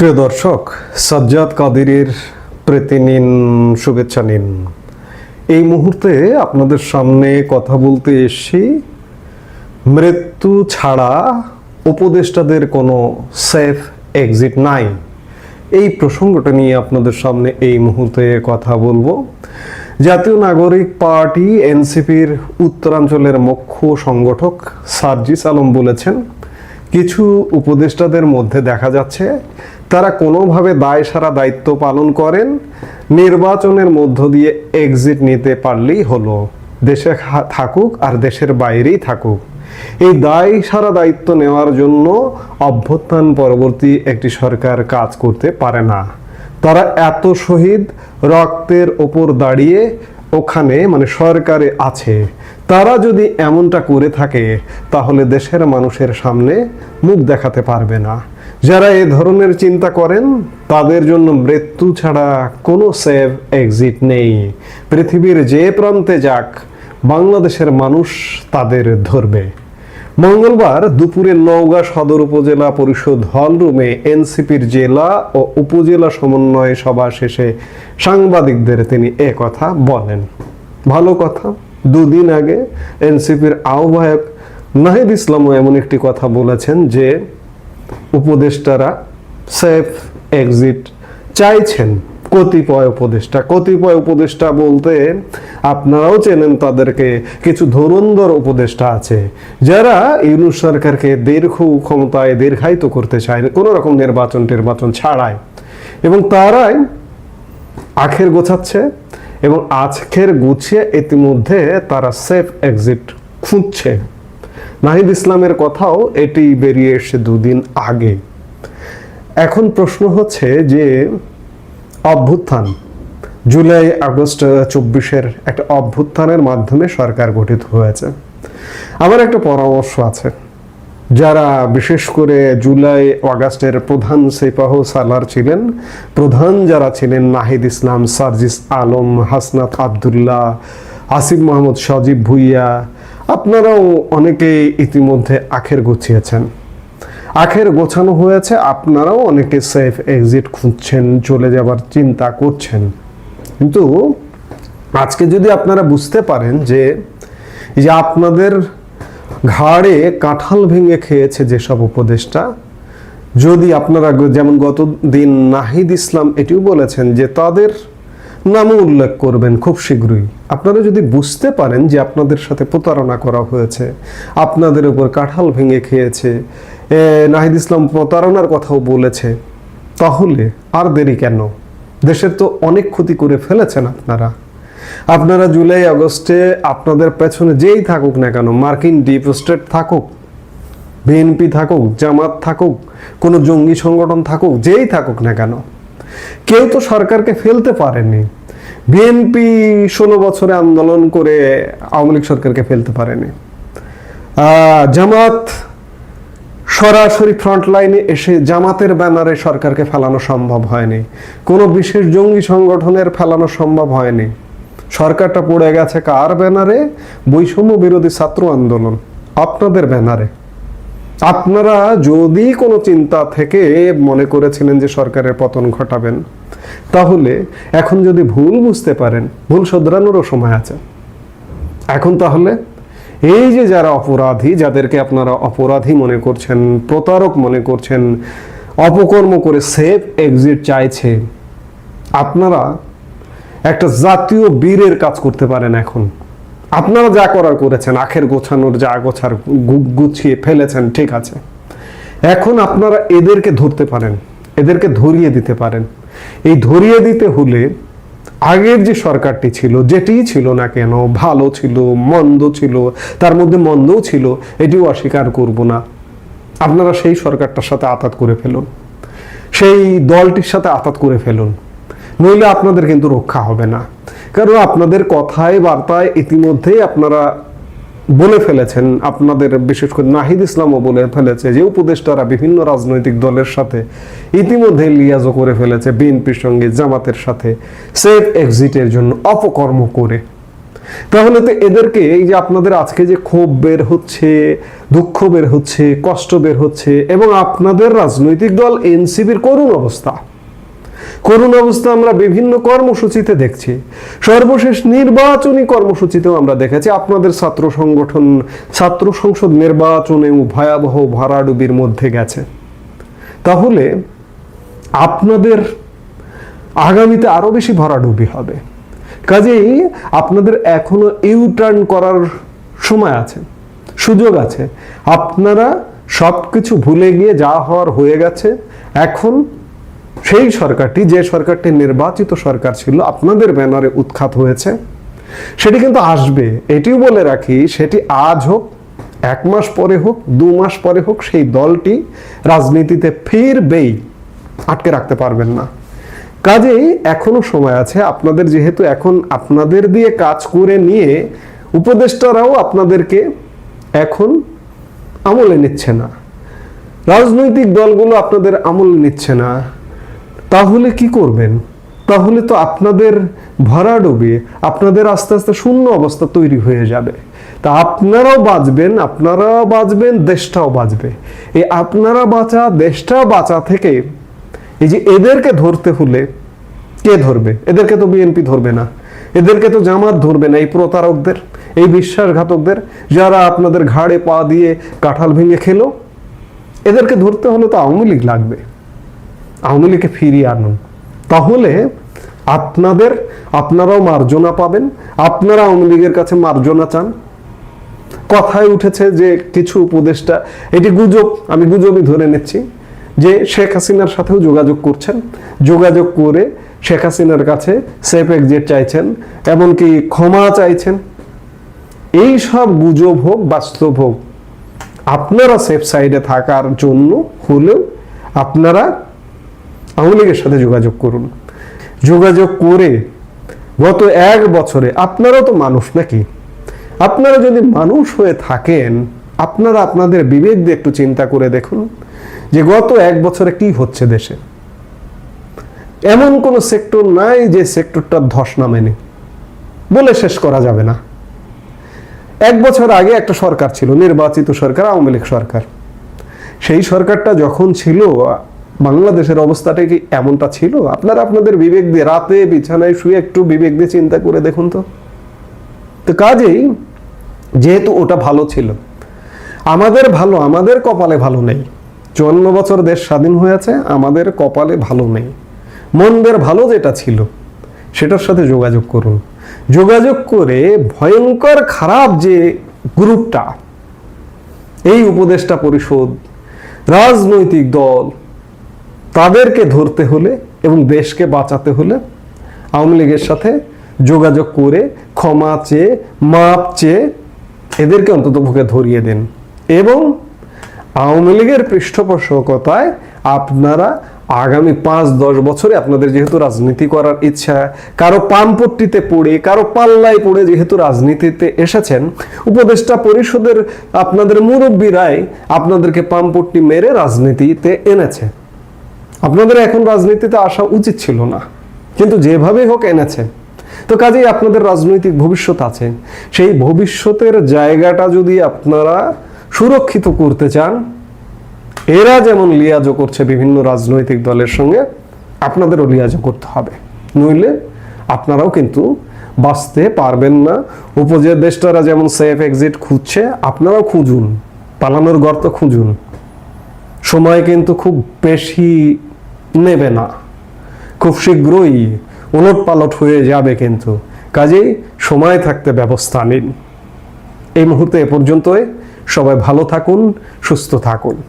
প্রিয় দর্শক, সাজ্জাদ কাদিরের প্রীতি নিন শুভেচ্ছা নিন। এই মুহূর্তে আপনাদের সামনে কথা বলতে এসেছি, মৃত্যু ছাড়া উপদেষ্টাদের কোনো সেফ এক্সিট নাই। এই প্রসঙ্গটা নিয়ে আপনাদের সামনে এই মুহূর্তে কথা বলব। জাতীয় নাগরিক পার্টি, এনসিপির উত্তরাঞ্চলের মুখ্য সংগঠক সার্জিস আলম বলেছেন, কিছু উপদেষ্টাদের মধ্যে দেখা যাচ্ছে তারা কোনোভাবে দায় সারা দায়িত্ব পালন করেন, নির্বাচনের মধ্য দিয়ে এক্সিট নিতে পারলেই হলো। দেশে থাকুক আর দেশের বাইরেই থাকুক। এই দায় সারা দায়িত্ব নেওয়ার জন্য অভ্যুত্থান পরবর্তী একটি সরকার কাজ করতে পারে না। তারা এত শহীদ রক্তের ওপর দাঁড়িয়ে ওখানে মানে সরকারে আছে। তারা যদি এমনটা করে থাকে, তাহলে দেশের মানুষের সামনে মুখ দেখাতে পারবে না। যারা এ ধরনের চিন্তা করেন, তাদের জন্য মৃত্যু ছাড়া কোনো সেভ এক্সিট নেই। পৃথিবীর যে প্রান্তে যাক, বাংলাদেশের মানুষ তাদের ধরবে। মঙ্গলবার দুপুরে নওগাঁ সদর উপজেলা পরিষদ হল রুমে এনসিপির জেলা ও উপজেলা সমন্বয় সভা শেষে সাংবাদিকদের তিনি এ কথা বলেন। ভালো কথা, দুদিন আগে এনসিপির আহ্বায়ক নাহিদ ইসলামও এমন একটি কথা বলেছেন যে উপদেষ্টারা সেফ এক্সিট চাইছেন। কতিপয় উপদেষ্টা কতিপয় উপদেষ্টা বলতে আপনারাও চেনেন তাদেরকে, কিছু ধরুন্দর উপদেষ্টা আছে, যারা ইউনুস সরকারকে দীর্ঘ ক্ষমতায় দীর্ঘায়িত করতে চায় কোনো রকম নির্বাচন টির্বাচন ছাড়ায় এবং তারাই আখের গোছাচ্ছে এবং আজকের গুছিয়ে ইতিমধ্যে তারা সেফ এক্সিট খুঁজছে। নাহিদ ইসলামের কথাও এটি বেরিয়ে এসে দুদিন আগে। এখন প্রশ্ন হচ্ছে যে, অভ্যুত্থান, জুলাই আগস্ট চব্বিশের একটা অভ্যুত্থানের মাধ্যমে সরকার গঠিত হয়েছে। আমার একটা পরামর্শ আছে। যারা বিশেষ করে জুলাই আগস্টের প্রধান সেপাহ সালার ছিলেন, প্রধান যারা ছিলেন নাহিদ ইসলাম, সার্জিস আলম, হাসনাত আবদুল্লাহ, আসিফ মোহাম্মদ সজীব ভুইয়া আপনারাও অনেকেই ইতিমধ্যে আখের গুছিয়েছেন। আখের গোছানো হয়েছে, আপনারাও অনেকে সেফ এক্সিট খুঁজছেন, চলে যাবার চিন্তা করছেন। কিন্তু আজকে যদি আপনারা বুঝতে পারেন যে যে আপনাদের ঘাড়ে কাঁঠাল ভেঙে খেয়েছে যেসব উপদেশটা যদি আপনারা যেমন গত দিন নাহিদ ইসলাম এটিও বলেছেন যে তাদের নামও উল্লেখ করবেন খুব শীঘ্রই। আপনারা যদি বুঝতে পারেন যে আপনাদের সাথে প্রতারণা করা হয়েছে, আপনাদের উপর কাঁঠাল ভেঙে খেয়েছে নাহিদ ইসলাম প্রতারণার কথাও বলেছে, তাহলে আর দেরি কেন? দেশের তো অনেক ক্ষতি করে ফেলেছেন আপনারা। আপনারা জুলাই আগস্টে আপনাদের পেছনে যেই থাকুক না কেন, মার্কিন ডিপ স্টেট থাকুক, বিএনপি থাকুক, জামাত থাকুক, কোনো জঙ্গি সংগঠন থাকুক, যেই থাকুক না কেন, কেউ তো সরকারকে ফেলতে পারেনি। বিএনপি ষোলো বছরে আন্দোলন করে আওয়ামী লীগ সরকারকে ফেলতে পারেনি। জামাত সরাসরি ফ্রন্ট লাইনে এসে জামাতের ব্যানারে সরকারকে ফেলানো সম্ভব হয়নি। কোনো বিশেষ জঙ্গি সংগঠনের ফেলানো সম্ভব হয়নি। সরকারটা পড়ে গেছে কার ব্যানারে? বৈষম্য বিরোধী ছাত্র আন্দোলন। আপনাদের ব্যানারে। আপনারা যদি কোনো চিন্তা থেকে মনে করেছিলেন যে সরকারের পতন ঘটাবেন, তাহলে এখন যদি ভুল বুঝতে পারেন, ভুল শোধরানোরও সময় আছে। এখন তাহলে এই যে যারা অপরাধী, যাদেরকে আপনারা অপরাধী মনে করছেন, প্রতারক মনে করছেন, অপকর্ম করে সেফ এক্সিট চাইছে, আপনারা একটা জাতীয় বীরের কাজ করতে পারেন এখন। আপনারা যা করার করেছেন, আখের গোছানোর, যা গোছার গুছিয়ে ফেলেছেন, ঠিক আছে। এখন আপনারা এদেরকে ধরতে পারেন, এদেরকে ধরিয়ে দিতে পারেন। এই ধরিয়ে দিতে হলে আগের যে সরকারটি ছিল যেটিই ছিল না কেন, ভালো ছিল, মন্দ ছিল, তার মধ্যে মন্দও ছিল, এটিও অস্বীকার করব না। আপনারা সেই সরকারটার সাথে আতাত করে ফেলুন। সেই দলটির সাথে আতাত করে ফেলুন। নইলে আপনাদের কিন্তু রক্ষা হবে না। কারণ আপনাদের কথায়, বার্তায় ইতিমধ্যেই আপনারা বলে ফেলেছেন, আপনাদের বিশেষ করে নাহিদ ইসলামও বলে ফেলেছে যে উপদেষ্টারা বিভিন্ন রাজনৈতিক দলের সাথে ইতিমধ্যে লিয়াজও করে ফেলেছে বিএনপির সঙ্গে জামাতের সাথে সেফ এক্সিটের জন্য অপকর্ম করে। তাহলে তো এদেরকে এই যে আপনাদের আজকে যে ক্ষোভ বের হচ্ছে, দুঃখ বের হচ্ছে, কষ্ট বের হচ্ছে, এবং আপনাদের রাজনৈতিক দল এনসিপির করুণ অবস্থা। করুণ অবস্থা আমরা বিভিন্ন কর্মসূচিতে দেখছি। সর্বশেষ নির্বাচনী কর্মসূচিতেও আমরা দেখেছি আপনাদের ছাত্র সংগঠন, ছাত্র সংসদ নির্বাচনেও ভয়াবহ ভরাডুবির মধ্যে গেছে। তাহলে আপনাদের আগামীতে আরও বেশি ভরাডুবি হবে। কাজেই আপনাদের এখনও ইউ টার্ন করার সময় আছে, সুযোগ আছে। আপনারা সব কিছু ভুলে গিয়ে যা হওয়ার হয়ে গেছে, এখন সেই সরকারটি, যে সরকারটি নির্বাচিত সরকার ছিল, আপনাদের ব্যানারে উৎখাত হয়েছে। সেটি কিন্তু আসবে, এটিও বলে রাখি, সেটি আজ হোক, এক মাস পরে হোক, দু মাস পরে হোক, সেই দলটি রাজনীতিতে ফিরবেই, আটকে রাখতে পারবেন না। কাজেই এখনও সময় আছে, আপনাদের যেহেতু এখন আপনাদের দিয়ে কাজ করে নিয়ে উপদেষ্টারাও আপনাদেরকে এখন আমলে নিচ্ছে না। রাজনৈতিক দলগুলো আপনাদের আমলে নিচ্ছে না। তাহলে কি করবেন? তাহলে তো আপনাদের ভরাডুবি আপনাদের আস্তে আস্তে শূন্য অবস্থা তৈরি হয়ে যাবে। তা আপনারাও বাঁচবেন আপনারাও বাঁচবেন, দেশটাও বাঁচবে। এই আপনারা বাঁচা, দেশটা বাঁচা থেকে এই যে এদেরকে ধরতে হলে কে ধরবে? এদেরকে তো বিএনপি ধরবে না। এদেরকে তো জামাত ধরবে না, এই প্রতারকদের, এই বিশ্বাসঘাতকদের, যারা আপনাদের ঘাড়ে পা দিয়ে কাঁঠাল ভেঙে খেলো। এদেরকে ধরতে হলে তো আওয়ামী লীগ লাগবে। আওয়ামী লীগকে ফিরিয়ে আনুন। তাহলে আপনাদের, আপনারাও মার্জনা পাবেন। আপনারা আওয়ামী লীগের কাছে মার্জনা চান। কথায় উঠেছে যে কিছু উপদেষ্টা, এটি গুজব, আমি গুজবই ধরে নিচ্ছি, যে শেখ হাসিনার সাথেও যোগাযোগ করছেন। যোগাযোগ করে শেখ হাসিনার কাছে সেফ এক্সিট চাইছেন, এমনকি ক্ষমা চাইছেন। এই সব গুজব হোক, বাস্তব হোক, আপনারা সেফ সাইডে থাকার জন্য হলেও আপনারা আওয়ামী লীগের সাথে যোগাযোগ করুন। যোগাযোগ করে গত এক বছরে আপনারাও তো মানুষ নাকি? আপনারা যদি মানুষ হয়ে থাকেন, আপনারা আপনাদের বিবেক দিয়ে একটু চিন্তা করে দেখুন যে গত এক বছরে কি হচ্ছে দেশে। এমন কোন সেক্টর নাই যে সেক্টরটা ধস নামেনি। বলে শেষ করা যাবে না। এক বছর আগে একটা সরকার ছিল, নির্বাচিত সরকার, আওয়ামী লীগ সরকার। সেই সরকারটা যখন ছিল বাংলাদেশের অবস্থাটা কি এমনটা ছিল? আপনারা আপনাদের বিবেক দিয়ে রাতে বিছানায় শুয়ে একটু বিবেক দিয়ে চিন্তা করে দেখুন তো। তো কাজেই যেহেতু ওটা ভালো ছিল, আমাদের ভালো, আমাদের কপালে ভালো নেই। চুয়ান্ন বছর দেশ স্বাধীন হয়েছে, আমাদের কপালে ভালো নেই। মনদের ভালো যেটা ছিল, সেটার সাথে যোগাযোগ করুন। যোগাযোগ করে ভয়ঙ্কর খারাপ যে গ্রুপটা, এই উপদেষ্টা পরিষদ, রাজনৈতিক দল তাদেরকে ধরতে হলে এবং দেশকে বাঁচাতে হলে আওয়ামী লীগের সাথে যোগাযোগ করে ক্ষমা চেয়ে, মাপ চেয়ে এদেরকে অন্তত মুখে ধরিয়ে দিন। এবং আওয়ামী লীগের পৃষ্ঠপোষকতায় আপনারা আগামী পাঁচ, দশ বছরে আপনাদের যেহেতু রাজনীতি করার ইচ্ছা, কারও পামপট্টিতে পড়ে, কারও পাল্লায় পড়ে যেহেতু রাজনীতিতে এসেছেন, উপদেষ্টা পরিষদের আপনাদের মুরব্বীরাই আপনাদেরকে পামপট্টি মেরে রাজনীতিতে এনেছে। আপনাদের এখন রাজনীতিতে আসা উচিত ছিল না। কিন্তু যেভাবে হোক এনেছে। তো কাজেই আপনাদের রাজনৈতিক ভবিষ্যৎ আছে। সেই ভবিষ্যতের জায়গাটা যদি আপনারা সুরক্ষিত করতে চান, এরা যেমন লিয়াজো করছে বিভিন্ন রাজনৈতিক দলের সঙ্গে, আপনাদেরও লিয়াজো করতে হবে। নইলে আপনারাও কিন্তু বাঁচতে পারবেন না। উপদেষ্টারা যেমন সেফ এক্সিট খুঁজছে, আপনারাও খুঁজুন। পালানোর গর্ত খুঁজুন। সময় কিন্তু খুব বেশি নেবে না। খুব শীঘ্রই উলট পালট হয়ে যাবে কিন্তু। কাজেই সময় থাকতে ব্যবস্থা নিন। এই মুহূর্তে এ পর্যন্তই। সবাই ভালো থাকুন, সুস্থ থাকুন।